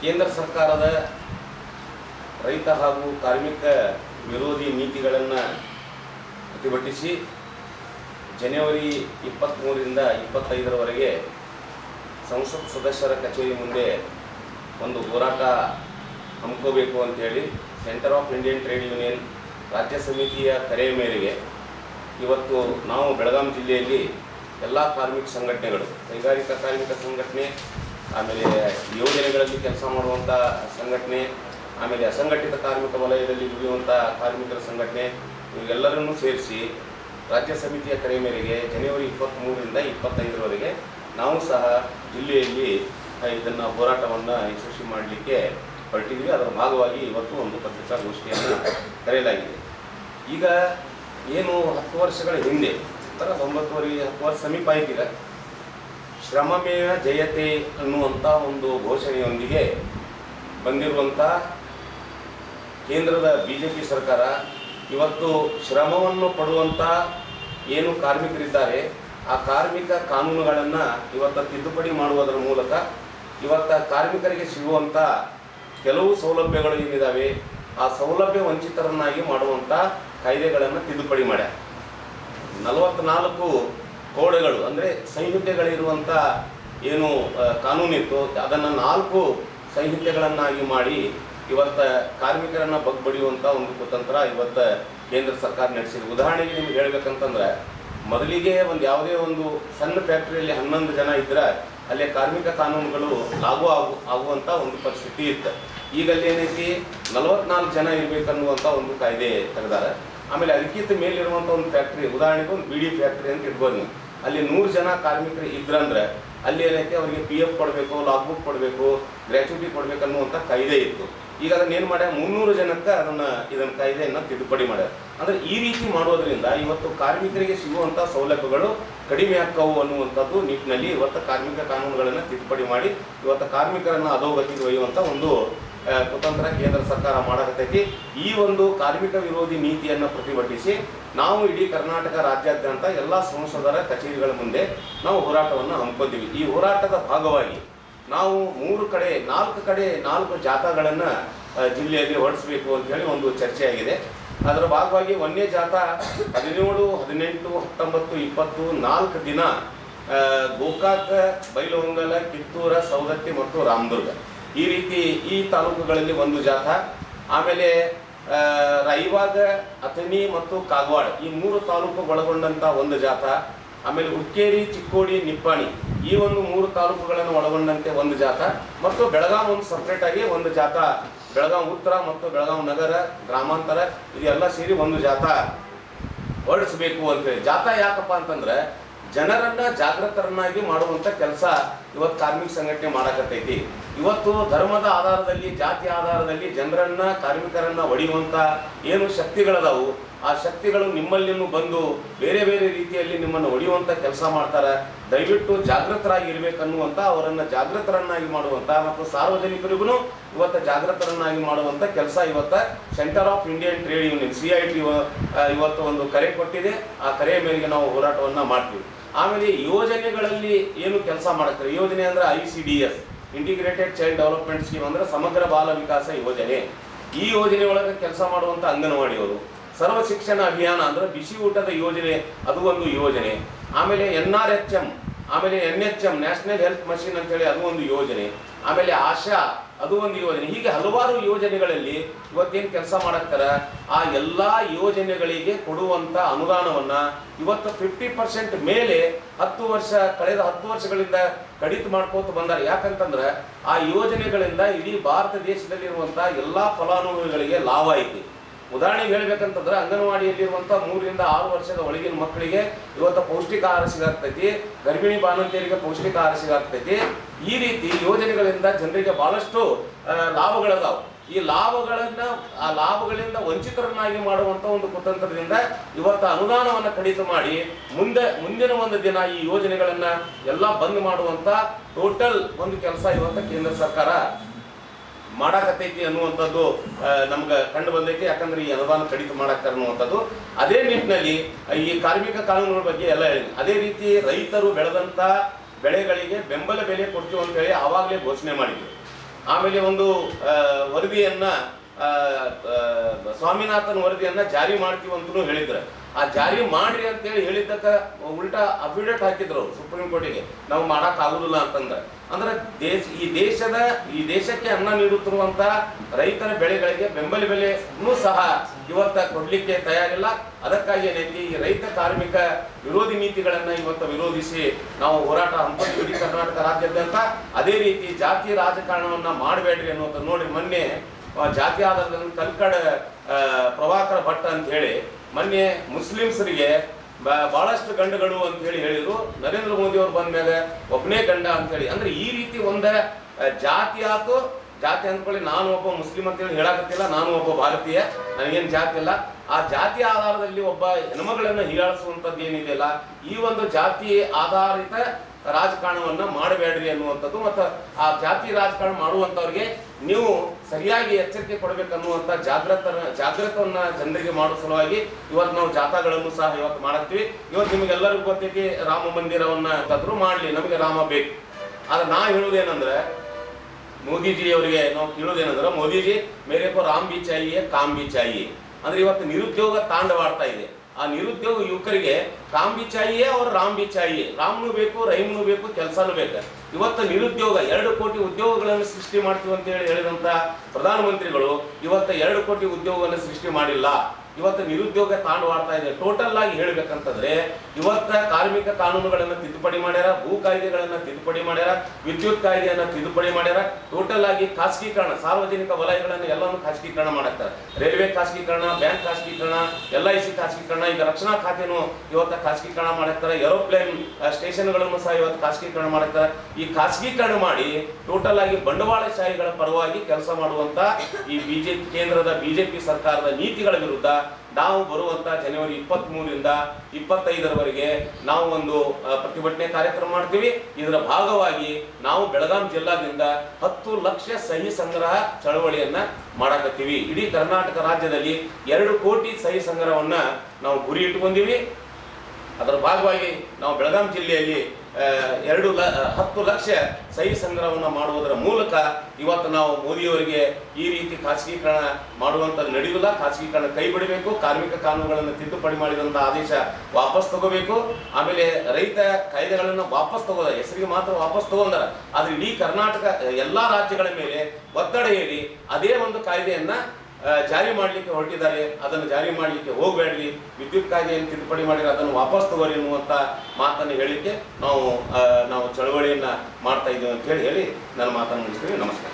ಕೇಂದ್ರ ಸರ್ಕಾರದ ರೈತ ಹಾಗೂ ಕಾರ್ಮಿಕ ವಿರೋಧಿ ನೀತಿಗಳನ್ನು ಪ್ರತಿಭಟಿಸಿ ಜನವರಿ ಇಪ್ಪತ್ತ್ಮೂರರಿಂದ ಇಪ್ಪತ್ತೈದರವರೆಗೆ ಸಂಸತ್ ಸದಸ್ಯರ ಕಚೇರಿ ಮುಂದೆ ಒಂದು ಹೋರಾಟ ಹಮ್ಮಿಕೋಬೇಕು ಅಂತೇಳಿ centre of Indian trade union ರಾಜ್ಯ ಸಮಿತಿಯ ಕರೆಯ ಮೇರೆಗೆ ಇವತ್ತು ನಾವು ಬೆಳಗಾಂ ಜಿಲ್ಲೆಯಲ್ಲಿ ಎಲ್ಲ ಕಾರ್ಮಿಕ ಸಂಘಟನೆಗಳು, ಕೈಗಾರಿಕಾ ಕಾರ್ಮಿಕ ಸಂಘಟನೆ ಆಮೇಲೆ ಯೋಜನೆಗಳಲ್ಲಿ ಕೆಲಸ ಮಾಡುವಂಥ ಸಂಘಟನೆ, ಆಮೇಲೆ ಅಸಂಘಟಿತ ಕಾರ್ಮಿಕ ವಲಯದಲ್ಲಿ ದುಡಿಯುವಂಥ ಕಾರ್ಮಿಕರ ಸಂಘಟನೆ ಇವೆಲ್ಲರನ್ನೂ ಸೇರಿಸಿ ರಾಜ್ಯ ಸಮಿತಿಯ ಕರೆ ಮೇರೆಗೆ ಜನವರಿ ಇಪ್ಪತ್ತ್ಮೂರರಿಂದ ಇಪ್ಪತ್ತೈದರವರೆಗೆ ನಾವು ಸಹ ಜಿಲ್ಲೆಯಲ್ಲಿ ಇದನ್ನು ಹೋರಾಟವನ್ನು ಯಶಸ್ವಿ ಮಾಡಲಿಕ್ಕೆ ಹೊರಟಿದ್ದೀವಿ. ಅದರ ಭಾಗವಾಗಿ ಇವತ್ತು ಒಂದು ಪತ್ರಿಕಾಗೋಷ್ಠಿಯನ್ನು ಕರೆಯಲಾಗಿದೆ. ಈಗ ಏನು ಹತ್ತು ವರ್ಷಗಳ ಹಿಂದೆ, ಒಂಬತ್ತುವರೆ, ಹತ್ತು ವರ್ಷ ಸಮೀಪ ಆಯ್ತೀಗ ಶ್ರಮಮೇವ ಜಯತೆ ಅನ್ನುವಂಥ ಒಂದು ಘೋಷಣೆಯೊಂದಿಗೆ ಬಂದಿರುವಂಥ ಕೇಂದ್ರದ ಬಿ ಜೆ ಪಿ ಸರ್ಕಾರ ಇವತ್ತು ಶ್ರಮವನ್ನು ಪಡುವಂಥ ಏನು ಕಾರ್ಮಿಕರಿದ್ದಾರೆ, ಆ ಕಾರ್ಮಿಕ ಕಾನೂನುಗಳನ್ನು ಇವತ್ತು ತಿದ್ದುಪಡಿ ಮಾಡುವುದರ ಮೂಲಕ ಇವತ್ತು ಕಾರ್ಮಿಕರಿಗೆ ಸಿಗುವಂಥ ಕೆಲವು ಸೌಲಭ್ಯಗಳು ಏನಿದ್ದಾವೆ ಆ ಸೌಲಭ್ಯ ವಂಚಿತರನ್ನಾಗಿ ಮಾಡುವಂಥ ಕಾಯ್ದೆಗಳನ್ನು ತಿದ್ದುಪಡಿ ಮಾಡ್ಯಾರ. ನಲವತ್ನಾಲ್ಕು ಕೋಡ್ಗಳು ಅಂದರೆ ಸಂಹಿತೆಗಳಿರುವಂಥ ಏನು ಕಾನೂನಿತ್ತು, ಅದನ್ನು ನಾಲ್ಕು ಸಂಹಿತೆಗಳನ್ನಾಗಿ ಮಾಡಿ ಇವತ್ತು ಕಾರ್ಮಿಕರನ್ನು ಬಗ್ಬಡಿಯುವಂಥ ಒಂದು ಕುತಂತ್ರ ಇವತ್ತು ಕೇಂದ್ರ ಸರ್ಕಾರ ನಡೆಸಿದೆ. ಉದಾಹರಣೆಗೆ ನಿಮ್ಗೆ ಹೇಳ್ಬೇಕಂತಂದ್ರೆ, ಮೊದಲಿಗೆ ಒಂದು ಯಾವುದೇ ಒಂದು ಸಣ್ಣ ಫ್ಯಾಕ್ಟ್ರಿಯಲ್ಲಿ ಹನ್ನೊಂದು ಜನ ಇದ್ರೆ ಅಲ್ಲಿ ಕಾರ್ಮಿಕ ಕಾನೂನುಗಳು ಲಾಗು ಆಗು ಆಗುವಂಥ ಒಂದು ಪರಿಸ್ಥಿತಿ ಇತ್ತು. ಈಗಲ್ಲಿ ಏನೈತಿ ನಲವತ್ನಾಲ್ಕು ಜನ ಇರಬೇಕನ್ನುವಂಥ ಒಂದು ಕಾಯ್ದೆ ತೆಗೆದಾರ. ಆಮೇಲೆ ಅದಕ್ಕಿಂತ ಮೇಲಿರುವಂಥ ಒಂದು ಫ್ಯಾಕ್ಟ್ರಿ ಉದಾಹರಣೆಗೆ ಒಂದು ಬಿಡಿ ಫ್ಯಾಕ್ಟ್ರಿ ಅಂತ ಇಟ್ಬೋದು ನೀವು. ಅಲ್ಲಿ ನೂರು ಜನ ಕಾರ್ಮಿಕರು ಇದ್ರಂದ್ರೆ ಅಲ್ಲಿ ಏನೈತೆ? ಅವರಿಗೆ ಪಿ ಎಫ್ ಕೊಡಬೇಕು ಲಾಗ್ ಬುಕ್ ಕೊಡಬೇಕು ಗ್ರ್ಯಾಚುಟಿ ಕೊಡಬೇಕು ಅನ್ನುವಂಥ ಕಾಯ್ದೆ ಇತ್ತು. ಈಗ ಅದನ್ನ ಏನು ಮಾಡ್ಯಾರ? ಮುನ್ನೂರು ಜನಕ್ಕೆ ಅದನ್ನು ಇದನ್ನ ಕಾಯ್ದೆಯನ್ನು ತಿದ್ದುಪಡಿ ಮಾಡ್ಯಾರ. ಅಂದ್ರೆ ಈ ರೀತಿ ಮಾಡೋದ್ರಿಂದ ಇವತ್ತು ಕಾರ್ಮಿಕರಿಗೆ ಸಿಗುವಂಥ ಸೌಲಭ್ಯಗಳು ಕಡಿಮೆ ಆಗ್ತಾವು ಅನ್ನುವಂಥದ್ದು ನಿಟ್ಟಿನಲ್ಲಿ ಇವತ್ತು ಕಾರ್ಮಿಕ ಕಾನೂನುಗಳನ್ನು ತಿದ್ದುಪಡಿ ಮಾಡಿ, ಇವತ್ತು ಕಾರ್ಮಿಕರನ್ನ ಅಧೋಗತಿಗೆ ಒಯ್ಯುವಂಥ ಒಂದು ಕುತಂತ್ರ ಕೇಂದ್ರ ಸರ್ಕಾರ ಮಾಡಕತ್ತೈತಿ. ಈ ಒಂದು ಕಾರ್ಮಿಕ ವಿರೋಧಿ ನೀತಿಯನ್ನು ಪ್ರತಿಭಟಿಸಿ ನಾವು ಇಡೀ ಕರ್ನಾಟಕ ರಾಜ್ಯಾದ್ಯಂತ ಎಲ್ಲ ಸಂಸದರ ಕಚೇರಿಗಳ ಮುಂದೆ ನಾವು ಹೋರಾಟವನ್ನು ಹಮ್ಮಿಕೊಂಡಿವಿ ಈ ಹೋರಾಟದ ಭಾಗವಾಗಿ ನಾವು ಮೂರು ಕಡೆ, ನಾಲ್ಕು ಕಡೆ, ನಾಲ್ಕು ಜಾಥಾಗಳನ್ನು ಜಿಲ್ಲೆಯಲ್ಲಿ ಹೊರಡಿಸಬೇಕು ಅಂತ ಹೇಳಿ ಒಂದು ಚರ್ಚೆಯಾಗಿದೆ ಅದರ ಭಾಗವಾಗಿ ವನ್ಯ ಜಾಥಾ ಹದಿನೇಳು, ಹದಿನೆಂಟು, ಹತ್ತೊಂಬತ್ತು, ಇಪ್ಪತ್ತು, ನಾಲ್ಕು ದಿನ ಗೋಕಾಕ, ಬೈಲಹೊಂಗಲ, ಕಿತ್ತೂರ ಸೌದತ್ತಿ ಮತ್ತು ರಾಮದುರ್ಗ. ಈ ರೀತಿ ಈ ತಾಲೂಕುಗಳಲ್ಲಿ ಒಂದು ಜಾಥಾ ಆಮೇಲೆ ರೈವಾಗ, ಅಥಣಿ ಮತ್ತು ಕಾಗವಾಡ ಈ ಮೂರು ತಾಲೂಕು ಒಳಗೊಂಡಂತ ಒಂದು ಜಾಥಾ ಆಮೇಲೆ ಹುಕ್ಕೇರಿ, ಚಿಕ್ಕೋಡಿ, ನಿಪ್ಪಾಣಿ ಈ ಒಂದು ಮೂರು ತಾಲೂಕುಗಳನ್ನು ಒಳಗೊಂಡಂತೆ ಒಂದು ಜಾಥಾ ಮತ್ತು ಬೆಳಗಾಂ ಒಂದು ಸಪ್ರೇಟ್ ಆಗಿ ಒಂದು ಜಾಥಾ ಬೆಳಗಾಂ ಉತ್ತರ ಮತ್ತು ಬೆಳಗಾಂ ನಗರ, ಗ್ರಾಮಾಂತರ ಇದೆಲ್ಲ ಸೇರಿ ಒಂದು ಜಾಥಾ ಹೊರಡಿಸ್ಬೇಕು ಅಂತೇಳಿ ಜಾಥಾ ಯಾಕಪ್ಪ ಅಂತಂದ್ರೆ ಜನರನ್ನ ಜಾಗೃತರನ್ನಾಗಿ ಮಾಡುವಂತ ಕೆಲಸ ಇವತ್ತು ಕಾರ್ಮಿಕ ಸಂಘಟನೆ ಮಾಡಕತ್ತೈತಿ. ಇವತ್ತು ಧರ್ಮದ ಆಧಾರದಲ್ಲಿ, ಜಾತಿ ಆಧಾರದಲ್ಲಿ ಜನರನ್ನ, ಕಾರ್ಮಿಕರನ್ನ ಒಡೆಯುವಂತ ಏನು ಶಕ್ತಿಗಳದಾವು, ಆ ಶಕ್ತಿಗಳು ನಿಮ್ಮಲ್ಲಿನೂ ಬಂದು ಬೇರೆ ಬೇರೆ ರೀತಿಯಲ್ಲಿ ನಿಮ್ಮನ್ನು ಒಡೆಯುವಂತ ಕೆಲಸ ಮಾಡ್ತಾರೆ. ದಯವಿಟ್ಟು ಜಾಗೃತರಾಗಿ ಇರ್ಬೇಕನ್ನುವಂತ ಅವರನ್ನ ಜಾಗೃತರನ್ನಾಗಿ ಮಾಡುವಂತ ಮತ್ತು ಸಾರ್ವಜನಿಕರಿಗೂ ಇವತ್ತು ಜಾಗೃತರನ್ನಾಗಿ ಮಾಡುವಂತ ಕೆಲಸ ಇವತ್ತ centre of Indian trade union, C I T ಇವತ್ತು ಒಂದು ಕರೆ ಕೊಟ್ಟಿದೆ. ಆ ಕರೆಯ ಮೇರೆಗೆ ನಾವು ಹೋರಾಟವನ್ನ ಮಾಡ್ತೀವಿ. ಆಮೇಲೆ ಯೋಜನೆಗಳಲ್ಲಿ ಏನು ಕೆಲಸ ಮಾಡುತ್ತಾರೆ ಯೋಜನೆ ಅಂದ್ರೆ I C D S integrated child development scheme ಅಂದ್ರೆ ಸಮಗ್ರ ಬಾಲ ವಿಕಾಸ ಯೋಜನೆ. ಈ ಯೋಜನೆ ಒಳಗೆ ಕೆಲಸ ಮಾಡುವಂತ ಅಂಗನವಾಡಿಯವರು, ಸರ್ವ ಶಿಕ್ಷಣ ಅಭಿಯಾನ ಅಂದ್ರೆ ಬಿಸಿ ಊಟದ ಯೋಜನೆ, ಅದು ಒಂದು ಯೋಜನೆ. ಆಮೇಲೆ ಎನ್ ಆರ್ ಎಚ್ ಎಂ ಆಮೇಲೆ N H M national health mission ಅಂತೇಳಿ ಅದು ಒಂದು ಯೋಜನೆ. ಆಮೇಲೆ ಆಶಾ ಅದು ಒಂದು ಯೋಜನೆ. ಹೀಗೆ ಹಲವಾರು ಯೋಜನೆಗಳಲ್ಲಿ ಇವತ್ತೇನು ಕೆಲಸ ಮಾಡಕ್ತಾರ? ಆ ಎಲ್ಲಾ ಯೋಜನೆಗಳಿಗೆ ಕೊಡುವಂತ ಅನುದಾನವನ್ನ ಇವತ್ತು ಫಿಫ್ಟಿ ಪರ್ಸೆಂಟ್ ಮೇಲೆ ಹತ್ತು ವರ್ಷ, ಕಳೆದ ಹತ್ತು ವರ್ಷಗಳಿಂದ ಕಡಿತ ಮಾಡ್ಕೋತ ಬಂದಾರೆ. ಯಾಕಂತಂದ್ರೆ ಆ ಯೋಜನೆಗಳಿಂದ ಇಡೀ ಭಾರತ ದೇಶದಲ್ಲಿರುವಂಥ ಎಲ್ಲಾ ಫಲಾನುಭವಿಗಳಿಗೆ ಲಾಭ ಐತಿ. ಉದಾಹರಣೆಗೆ ಹೇಳ್ಬೇಕಂತಂದ್ರೆ ಅಂಗನವಾಡಿಯಲ್ಲಿರುವಂಥ ಮೂರರಿಂದ ಆರು ವರ್ಷದ ಒಳಗಿನ ಮಕ್ಕಳಿಗೆ ಇವತ್ತು ಪೌಷ್ಟಿಕ ಆಹಾರ ಸಿಗಾಗ್ತೈತಿ ಗರ್ಭಿಣಿ ಬಾಣಂತಿಯರಿಗೆ ಪೌಷ್ಟಿಕ ಆಹಾರ ಸಿಗಾಗ್ತೈತಿ ಈ ರೀತಿ ಯೋಜನೆಗಳಿಂದ ಜನರಿಗೆ ಬಹಳಷ್ಟು ಲಾಭಗಳದಾವು. ಈ ಲಾಭಗಳನ್ನ, ಆ ಲಾಭಗಳಿಂದ ವಂಚಿತರನ್ನಾಗಿ ಮಾಡುವಂತ ಒಂದು ಕುತಂತ್ರದಿಂದ ಇವತ್ತು ಅನುದಾನವನ್ನ ಕಡಿತ ಮಾಡಿ ಮುಂದೆ, ಮುಂದಿನ ಒಂದು ದಿನ ಈ ಯೋಜನೆಗಳನ್ನ ಎಲ್ಲ ಬಂದ್ ಮಾಡುವಂತ ಟೋಟಲ್ ಒಂದು ಕೆಲಸ ಇವತ್ತು ಕೇಂದ್ರ ಸರ್ಕಾರ ಮಾಡಾಕತ್ತೈತಿ ಅನ್ನುವಂಥದ್ದು ನಮ್ಗೆ ಕಂಡು ಬಂದೈತಿ. ಯಾಕಂದ್ರೆ ಈ ಅನುದಾನ ಕಡಿತ ಮಾಡಾಕ್ತಾರೆ ಅನ್ನುವಂಥದ್ದು. ಅದೇ ನಿಟ್ಟಿನಲ್ಲಿ ಈ ಕಾರ್ಮಿಕ ಕಾನೂನುಗಳ ಬಗ್ಗೆ ಎಲ್ಲ ಹೇಳಿ ಅದೇ ರೀತಿ ರೈತರು ಬೆಳೆದಂತ ಬೆಳೆಗಳಿಗೆ ಬೆಂಬಲ ಬೆಲೆ ಕೊಡ್ತೀವಿ ಅಂತ ಹೇಳಿ ಆವಾಗಲೇ ಘೋಷಣೆ ಮಾಡಿದ್ರು. ಆಮೇಲೆ ಒಂದು ವರದಿಯನ್ನು ಸ್ವಾಮಿನಾಥನ್ ವರದಿಯನ್ನ ಜಾರಿ ಮಾಡ್ತೀವಿ ಅಂತಲೂ ಹೇಳಿದ್ರು. ಆ ಜಾರಿ ಮಾಡ್ರಿ ಅಂತೇಳಿ ಹೇಳಿದ್ದಕ್ಕ ಉಲ್ಟಾ ಅಫಿಡೇಟ್ ಹಾಕಿದ್ರು ಸುಪ್ರೀಂ ಕೋರ್ಟಿಗೆ. ನಾವು ಮಾಡಕ್ ಆಗುದಿಲ್ಲ ಅಂತಂದ್ರೆ ಅಂದ್ರೆ ದೇಶ, ಈ ದೇಶದ, ಈ ದೇಶಕ್ಕೆ ಅನ್ನ ನೀಡುತ್ತಿರುವಂತ ರೈತರ ಬೆಳೆಗಳಿಗೆ ಬೆಂಬಲ ಬೆಲೆನೂ ಸಹ ಇವತ್ತ ಕೊಡ್ಲಿಕ್ಕೆ ತಯಾರಿಲ್ಲ. ಅದಕ್ಕಾಗಿ ಏನೈತಿ ಈ ರೈತ ಕಾರ್ಮಿಕ ವಿರೋಧಿ ನೀತಿಗಳನ್ನ ಇವತ್ತು ವಿರೋಧಿಸಿ ನಾವು ಹೋರಾಟ ಹಂಪಿ ಕರ್ನಾಟಕ ರಾಜ್ಯಾದ್ಯಂತ ಅದೇ ರೀತಿ ಜಾತಿ ರಾಜಕಾರಣವನ್ನ ಮಾಡಬೇಡ್ರಿ ಅನ್ನೋದು ನೋಡಿ ಮೊನ್ನೆ ಜಾತಿ ಆದ ಕಲ್ಕಡ ಪ್ರಭಾಕರ ಭಟ್ ಅಂತ ಹೇಳಿ ಮೊನ್ನೆ ಮುಸ್ಲಿಮ್ಸರಿಗೆ ಬಹಳಷ್ಟು ಗಂಡುಗಳು ಅಂತ ಹೇಳಿ ಹೇಳಿದ್ರು. ನರೇಂದ್ರ ಮೋದಿ ಅವರು ಬಂದ ಮೇಲೆ ಒಬ್ಬನೇ ಗಂಡ ಅಂತ ಹೇಳಿ ಅಂದ್ರೆ ಈ ರೀತಿ ಒಂದ ಜಾತಿ ಆತು. ಜಾತಿ ಅಂದ್ಕೊಳ್ಳಿ ನಾನು ಒಬ್ಬ ಮುಸ್ಲಿಂ ಅಂತ ಹೇಳಿ ಹೇಳಕತ್ತಿಲ್ಲ. ನಾನು ಒಬ್ಬ ಭಾರತೀಯ. ನನಗೇನು ಜಾತಿ ಇಲ್ಲ. ಆ ಜಾತಿ ಆಧಾರದಲ್ಲಿ ಒಬ್ಬ ಹೆಣ್ಮಗಳನ್ನ ಹೀಯಾಳಿಸುವಂಥದ್ದು ಏನಿದೆಯಲ್ಲ ಈ ಒಂದು ಜಾತಿ ಆಧಾರಿತ ರಾಜಕಾರಣವನ್ನ ಮಾಡಬೇಡ್ರಿ ಅನ್ನುವಂಥದ್ದು ಮತ್ತು ಆ ಜಾತಿ ರಾಜಕಾರಣ ಮಾಡುವಂಥವ್ರಿಗೆ ನೀವು ಸರಿಯಾಗಿ ಎಚ್ಚರಿಕೆ ಕೊಡಬೇಕನ್ನುವಂಥ ಜಾಗೃತ ಜಾಗೃತವನ್ನ ಜನರಿಗೆ ಮಾಡೋ ಸಲುವಾಗಿ ಇವತ್ತು ನಾವು ಜಾಥಾಗಳನ್ನು ಸಹ ಇವತ್ತು ಮಾಡತ್ತೀವಿ ಇವತ್ತು ನಿಮಗೆಲ್ಲರಿಗೂ ಗೊತ್ತೈತಿ, ರಾಮ ಮಂದಿರವನ್ನ ಕದ್ರು ಮಾಡಲಿ, ನಮಗೆ ರಾಮ ಬೇಕು. ಆದ್ರೆ ನಾ ಹೇಳುವುದೇನಂದ್ರೆ ಮೋದಿಜಿ ಅವರಿಗೆ ನಾವು ಕೇಳೋದೇನಂದ್ರೆ ಮೋದಿಜಿ ಮೇರೆ ರಾಮ್ ಬಿ ಚಾಯಿಯೇ, ಕಾಮ್ ಬಿ ಚಾಯಿ ಅಂದ್ರೆ ಇವತ್ತು ನಿರುದ್ಯೋಗ ತಾಂಡವಾಡ್ತಾ ಇದೆ. ಆ ನಿರುದ್ಯೋಗ ಯುವಕರಿಗೆ ರಾಮ್ ಬಿಚಾಯಿಯೇ ಅವ್ರ ರಾಮ್ ಬಿಚಾಯಿ ರಾಮ್ನು ಬೇಕು, ರೈಮ್ನು ಬೇಕು, ಕೆಲಸನೂ ಬೇಕು. ಇವತ್ತು ನಿರುದ್ಯೋಗ ಎರಡು ಕೋಟಿ ಉದ್ಯೋಗಗಳನ್ನು ಸೃಷ್ಟಿ ಮಾಡ್ತೀವಿ ಅಂತ ಹೇಳಿ ಹೇಳಿದಂತ ಪ್ರಧಾನಮಂತ್ರಿಗಳು ಇವತ್ತು ಎರಡು ಕೋಟಿ ಉದ್ಯೋಗವನ್ನು ಸೃಷ್ಟಿ ಮಾಡಿಲ್ಲ. ಇವತ್ತು ನಿರುದ್ಯೋಗ ತಾಂಡವಾಡ್ತಾ ಇದೆ. ಟೋಟಲ್ ಆಗಿ ಹೇಳ್ಬೇಕಂತಂದ್ರೆ, ಇವತ್ತ ಕಾರ್ಮಿಕ ಕಾನೂನುಗಳನ್ನ ತಿದ್ದುಪಡಿ ಮಾಡ್ಯಾರ, ಭೂ ಕಾಯ್ದೆಗಳನ್ನ ತಿದ್ದುಪಡಿ ಮಾಡ್ಯಾರ, ವಿದ್ಯುತ್ ಕಾಯ್ದೆಯನ್ನ ತಿದ್ದುಪಡಿ ಮಾಡ್ಯಾರ ಟೋಟಲ್ ಆಗಿ ಖಾಸಗೀಕರಣ, ಸಾರ್ವಜನಿಕ ವಲಯಗಳನ್ನ ಎಲ್ಲವನ್ನು ಖಾಸಗೀಕರಣ ಮಾಡಾಕ್ತಾರೆ ರೈಲ್ವೆ ಖಾಸಗೀಕರಣ, ಬ್ಯಾಂಕ್ ಖಾಸಗೀಕರಣ ಎಲ್ ಐ ಸಿ ಖಾಸಗೀಕರಣ, ಈಗ ರಕ್ಷಣಾ ಖಾತೆನು ಇವತ್ತ ಖಾಸಗೀಕರಣ ಮಾಡಾಕ್ತಾರೆ ಏರೋಪ್ಲೇನ್ ಸ್ಟೇಷನ್ಗಳನ್ನು ಸಹ ಇವತ್ತು ಖಾಸಗೀಕರಣ ಮಾಡಾಕ್ತಾರೆ ಈ ಖಾಸಗೀಕರಣ ಮಾಡಿ ಟೋಟಲ್ ಆಗಿ ಬಂಡವಾಳಶಾಹಿಗಳ ಪರವಾಗಿ ಕೆಲಸ ಮಾಡುವಂತ ಈ ಬಿಜೆಪಿ ಕೇಂದ್ರದ ಬಿಜೆಪಿ ಸರ್ಕಾರದ ನೀತಿಗಳ ವಿರುದ್ಧ ನಾವು ಬರುವಂತ ಜನವರಿ ಇಪ್ಪತ್ತ್ ಮೂರರಿಂದ ಇಪ್ಪತ್ತೈದರವರೆಗೆ ನಾವು ಒಂದು ಪ್ರತಿಭಟನೆ ಕಾರ್ಯಕ್ರಮ ಮಾಡ್ತೀವಿ. ಇದರ ಭಾಗವಾಗಿ ನಾವು ಬೆಳಗಾಂ ಜಿಲ್ಲಾದಿಂದ ಹತ್ತು ಲಕ್ಷ ಸಹಿ ಸಂಗ್ರಹ ಚಳವಳಿಯನ್ನ ಮಾಡಾಕತ್ತೀವಿ. ಇಡೀ ಕರ್ನಾಟಕ ರಾಜ್ಯದಲ್ಲಿ ಎರಡು ಕೋಟಿ ಸಹಿ ಸಂಗ್ರಹವನ್ನ ನಾವು ಗುರಿ ಇಟ್ಕೊಂಡಿವಿ. ಅದರ ಭಾಗವಾಗಿ ನಾವು ಬೆಳಗಾಂ ಜಿಲ್ಲೆಯಲ್ಲಿ ಎರಡು ಲ ಹತ್ತು ಲಕ್ಷ ಸಹಿ ಸಂಗ್ರಹವನ್ನು ಮಾಡುವುದರ ಮೂಲಕ ಇವತ್ತು ನಾವು ಮೋದಿಯವರಿಗೆ ಈ ರೀತಿ ಖಾಸಗೀಕರಣ ಮಾಡುವಂಥದ್ದು ನಡೆಯುವುದ ಖಾಸಗೀಕರಣ ಕೈ ಬಿಡಬೇಕು ಕಾರ್ಮಿಕ ಕಾನೂನುಗಳನ್ನು ತಿದ್ದುಪಡಿ ಮಾಡಿದಂಥ ಆದೇಶ ವಾಪಸ್ ತಗೋಬೇಕು. ಆಮೇಲೆ ರೈತ ಕಾಯ್ದೆಗಳನ್ನು ವಾಪಸ್ ತಗೋದ ಹೆಸರಿಗೆ ಮಾತ್ರ ವಾಪಸ್ ತಗೊಂಡಾರ ಆದರೆ ಇಡೀ ಕರ್ನಾಟಕ, ಎಲ್ಲಾ ರಾಜ್ಯಗಳ ಮೇಲೆ ಒತ್ತಡ ಹೇರಿ, ಅದೇ ಒಂದು ಕಾಯ್ದೆಯನ್ನ ಜಾರಿ ಮಾಡಲಿಕ್ಕೆ ಹೊರಟಿದ್ದಾರೆ, ಅದನ್ನು ಜಾರಿ ಮಾಡಲಿಕ್ಕೆ ಹೋಗಬೇಡ್ರಿ, ವಿದ್ಯುತ್ ಕಾಯ್ದೆಯನ್ನು ತಿದ್ದುಪಡಿ ಮಾಡಿ ಅದನ್ನು ವಾಪಸ್ ತಗೋರಿ ಅನ್ನುವಂಥ ಮಾತನ್ನು ಹೇಳಲಿಕ್ಕೆ ನಾವು ನಾವು ಚಳವಳಿಯನ್ನು ಮಾಡ್ತಾ ಇದ್ದೀವಿ ಅಂತ ಹೇಳಿ ಹೇಳಿ ನನ್ನ ಮಾತನ್ನು ಮುಗಿಸ್ತೀವಿ. ನಮಸ್ಕಾರ.